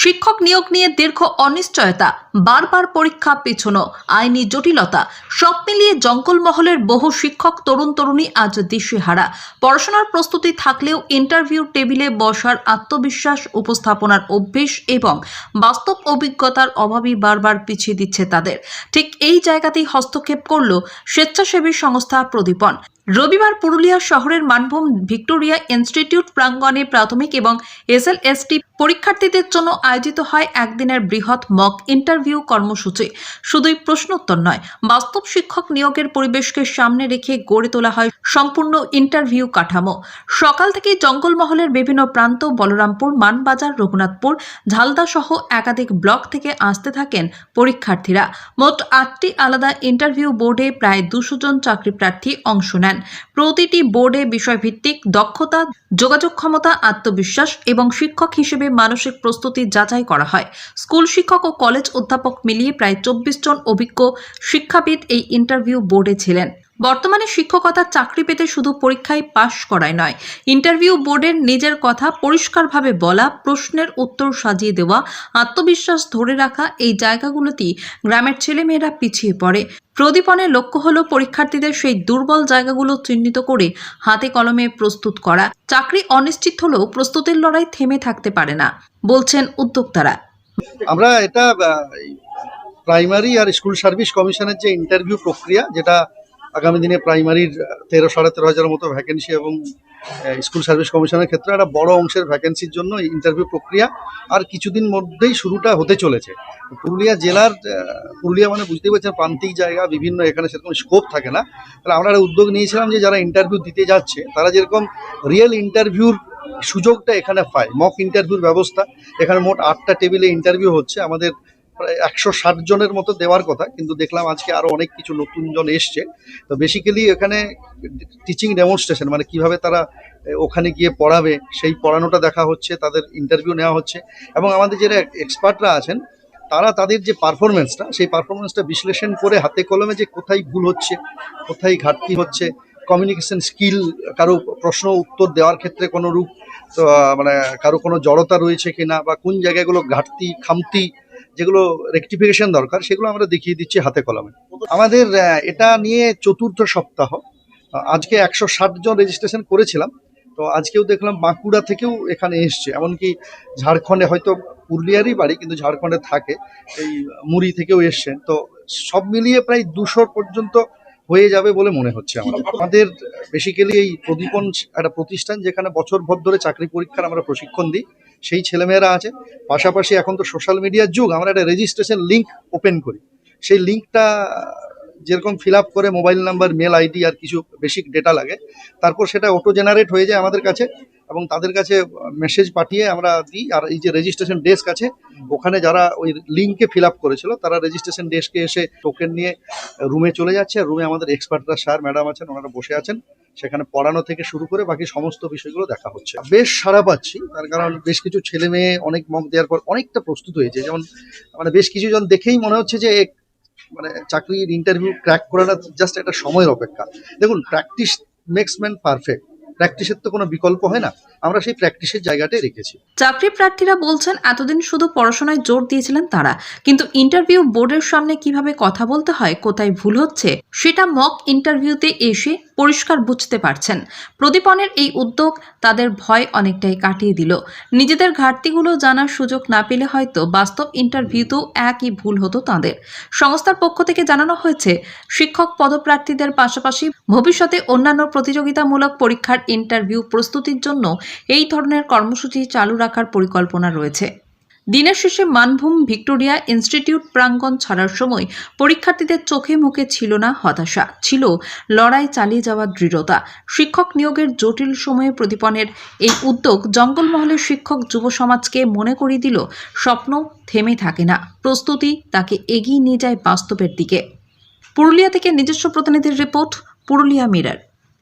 শিক্ষক নিয়োগ নিয়ে দীর্ঘ অনিশ্চয়তা, বারবার পরীক্ষা পেছনো, আইনি জটিলতা, সব মিলিয়ে জঙ্গলমহলের বহু শিক্ষক তরুণ তরুণী আজ দিশেহারা। পড়াশোনার প্রস্তুতি থাকলেও ইন্টারভিউ টেবিলে বসার আত্মবিশ্বাস, উপস্থাপনার অভ্যেস এবং বাস্তব অভিজ্ঞতার অভাবই বারবার পিছিয়ে দিচ্ছে তাদের। ঠিক এই জায়গাতেই হস্তক্ষেপ করল স্বেচ্ছাসেবী সংস্থা প্রদীপন। রবিবার পুরুলিয়া শহরের মানভূম ভিক্টোরিয়া ইনস্টিটিউট প্রাঙ্গণে প্রাথমিক এবং এসএলএসটি পরীক্ষার্থীদের জন্য আয়োজিত হয় একদিনের বৃহৎ মক ইন্টারভিউ কর্মসূচি। শুধুই প্রশ্নোত্তর নয়, বাস্তব শিক্ষক নিয়োগের পরিবেশকে সামনে রেখে গড়ে তোলা হয় সম্পূর্ণ ইন্টারভিউ কাঠামো। সকাল থেকেই জঙ্গলমহলের বিভিন্ন প্রান্ত, বলরামপুর, মানবাজার, রঘুনাথপুর, ঝালদা সহ একাধিক ব্লক থেকে আসতে থাকেন পরীক্ষার্থীরা। মোট আটটি আলাদা ইন্টারভিউ বোর্ডে প্রায় দুশো জন চাকরি প্রার্থী অংশ নেন। প্রতিটি বোর্ডে বিষয়ভিত্তিক দক্ষতা, যোগাযোগ ক্ষমতা, আত্মবিশ্বাস এবং শিক্ষক হিসেবে মানসিক প্রস্তুতি যাচাই করা হয়। স্কুল শিক্ষক ও কলেজ অধ্যাপক মিলিয়ে প্রায় চব্বিশ জন অভিজ্ঞ শিক্ষাবিদ এই ইন্টারভিউ বোর্ডে ছিলেন। বর্তমানে শিক্ষকতার চাকরি পেতে শুধু পরীক্ষায় পাশ করাই নয়। ইন্টারভিউ বোর্ডের নিজের কথা পরিষ্কারভাবে বলা, প্রশ্নের উত্তর সাজিয়ে দেওয়া, আত্মবিশ্বাস ধরে রাখা এই জায়গাগুলোতেই গ্রামের ছেলেমেয়েরা পিছিয়ে পড়ে। প্রদীপনের লক্ষ্য হলো পরীক্ষার্থীদের সেই দুর্বল জায়গাগুলো চিহ্নিত করে হাতে কলমে প্রস্তুত করা। চাকরি অনিশ্চিত হলেও প্রস্তুতির লড়াই থেমে থাকতে পারে না, বলছেন উদ্যোক্তারা। আমরা এটা প্রাইমারি আর স্কুল সার্ভিস কমিশনের যে ইন্টারভিউ প্রক্রিয়া, যেটা আগামী দিনে প্রাইমারির তেরো, সাড়ে তেরো হাজারের মতো ভ্যাকেন্সি এবং স্কুল সার্ভিস কমিশনের ক্ষেত্রে একটা বড় অংশের ভ্যাকেন্সির জন্য ইন্টারভিউ প্রক্রিয়া আর কিছুদিন মধ্যেই শুরুটা হতে চলেছে। পুরুলিয়া জেলার পুরুলিয়া মানে বুঝতেই পারছেন, প্রান্তিক জায়গা, বিভিন্ন এখানে সেরকম স্কোপ থাকে না। তাহলে আমরা একটা উদ্যোগ নিয়েছিলাম যে যারা ইন্টারভিউ দিতে যাচ্ছে, তারা যেরকম রিয়েল ইন্টারভিউর সুযোগটা এখানে পায় মক ইন্টারভিউর ব্যবস্থা। এখানে মোট আটটা টেবিলে ইন্টারভিউ হচ্ছে। আমাদের প্রায় একশো ষাট জনের মতো দেওয়ার কথা, কিন্তু দেখলাম আজকে আরও অনেক কিছু নতুন জন এসছে। তো বেসিক্যালি এখানে টিচিং ডেমনস্ট্রেশন মানে কীভাবে তারা ওখানে গিয়ে পড়াবে, সেই পড়ানোটা দেখা হচ্ছে, তাদের ইন্টারভিউ নেওয়া হচ্ছে, এবং আমাদের যারা এক্সপার্টরা আছেন, তারা তাদের যে পারফরমেন্সটা সেই পারফরমেন্সটা বিশ্লেষণ করে হাতে কলমে যে কোথায় ভুল হচ্ছে, কোথায় ঘাটতি হচ্ছে কমিউনিকেশন স্কিল কারও প্রশ্ন উত্তর দেওয়ার ক্ষেত্রে কোনো রূপ মানে কারও কোনো জড়তা রয়েছে কিনা, বা কোন জায়গাগুলো ঘাটতি, খামতি যেগুলো রেকটিফিকেশন দরকার, সেগুলো আমরা দেখিয়ে দিচ্ছি হাতে কলমে। আমাদের এটা নিয়ে চতুর্থ সপ্তাহ। আজকে একশো ষাট জন রেজিস্ট্রেশন করেছিলাম। তো আজকেও দেখলাম বাঁকুড়া থেকেও এখানে এসছে। এমনকি ঝাড়খণ্ডে হয়তো পুরুলিয়ারই বাড়ি, কিন্তু ঝাড়খণ্ডে থাকে। এই মুড়ি থেকেও এসছেন তো সব মিলিয়ে প্রায় দুশোর পর্যন্ত হয়ে যাবে বলে মনে হচ্ছে আমাদের আমাদের বেসিক্যালি এই প্রদীপন একটা প্রতিষ্ঠান, যেখানে বছর ভর ধরে চাকরি পরীক্ষার আমরা প্রশিক্ষণ দিই। সেই ছেলেমেয়েরা আছে পাশাপাশি এখন তো সোশ্যাল মিডিয়ার যুগ, আমরা একটা রেজিস্ট্রেশন লিঙ্ক ওপেন করি। সেই লিঙ্কটা যেরকম ফিল করে মোবাইল নাম্বার মেল আইডি আর কিছু বেসিক ডেটা লাগে, তারপর সেটা অটো জেনারেট হয়ে যায় আমাদের কাছে এবং তাদের কাছে মেসেজ পাঠিয়ে আমরা দিই। আর এই যে রেজিস্ট্রেশন ডেস্ক আছে, ওখানে যারা ওই লিঙ্কে ফিল আপ করেছিল, তারা রেজিস্ট্রেশন ডেস্কে এসে টোকেন নিয়ে রুমে চলে যাচ্ছে। আর রুমে আমাদের এক্সপার্টরা স্যার ম্যাডাম আছেন, ওনারা বসে আছেন। সেখানে পড়ানো থেকে শুরু করে বাকি সমস্ত বিষয়গুলো দেখা হচ্ছে। বেশ সারা পাচ্ছি, তার কারণ বেশ কিছু ছেলে মেয়ে অনেক মক দেওয়ার পর অনেকটা প্রস্তুত হয়েছে। যেমন মানে বেশ কিছু জন দেখেই মনে হচ্ছে যে মানে চাকরির ইন্টারভিউ ক্র্যাক করাটা জাস্ট একটা সময়ের অপেক্ষা। দেখুন প্র্যাকটিস মেক্স ম্যান পারফেক্ট প্র্যাকটিসের তো কোনো বিকল্প হয় না। আমরা সেই প্র্যাকটিসের জায়গাটাই রেখেছি। চাকরি প্রার্থীরা বলছেন, এতদিন শুধু পড়াশোনায় জোর দিয়েছিলেন তারা। কিন্তু ইন্টারভিউ বোর্ডের সামনে কীভাবে কথা বলতে হয়, কোথায় ভুল হচ্ছে, সেটা মক ইন্টারভিউতে এসে পরিষ্কার বুঝতে পারছেন। প্রদীপনের এই উদ্যোগ তাদের ভয় অনেকটাই কাটিয়ে দিল। নিজেদের ঘাটতিগুলো জানার সুযোগ না পেলে হয়তো বাস্তব ইন্টারভিউতেও একই ভুল হতো তাদের। সংস্থার পক্ষ থেকে জানানো হয়েছে, শিক্ষক পদপ্রার্থীদের পাশাপাশি ভবিষ্যতে অন্যান্য প্রতিযোগিতামূলক পরীক্ষার ইন্টারভিউ প্রস্তুতির জন্য এই ধরনের কর্মসূচি চালু রাখার পরিকল্পনা রয়েছে। দিনের শেষে মানভূম ভিক্টোরিয়া ইনস্টিটিউট প্রাঙ্গণ ছাড়ার সময় পরীক্ষার্থীদের চোখে মুখে ছিল না হতাশা, ছিল লড়াই চালিয়ে যাওয়ার দৃঢ়তা। শিক্ষক নিয়োগের জটিল সময়ে প্রদীপনের এই উদ্যোগ জঙ্গলমহলের শিক্ষক যুব সমাজকে মনে করিয়ে দিল, স্বপ্ন থেমে থাকে না, প্রস্তুতি তাকে এগিয়ে নিয়ে যায় বাস্তবের দিকে। পুরুলিয়া থেকে নিজস্ব প্রতিনিধির রিপোর্ট, পুরুলিয়া মিরার।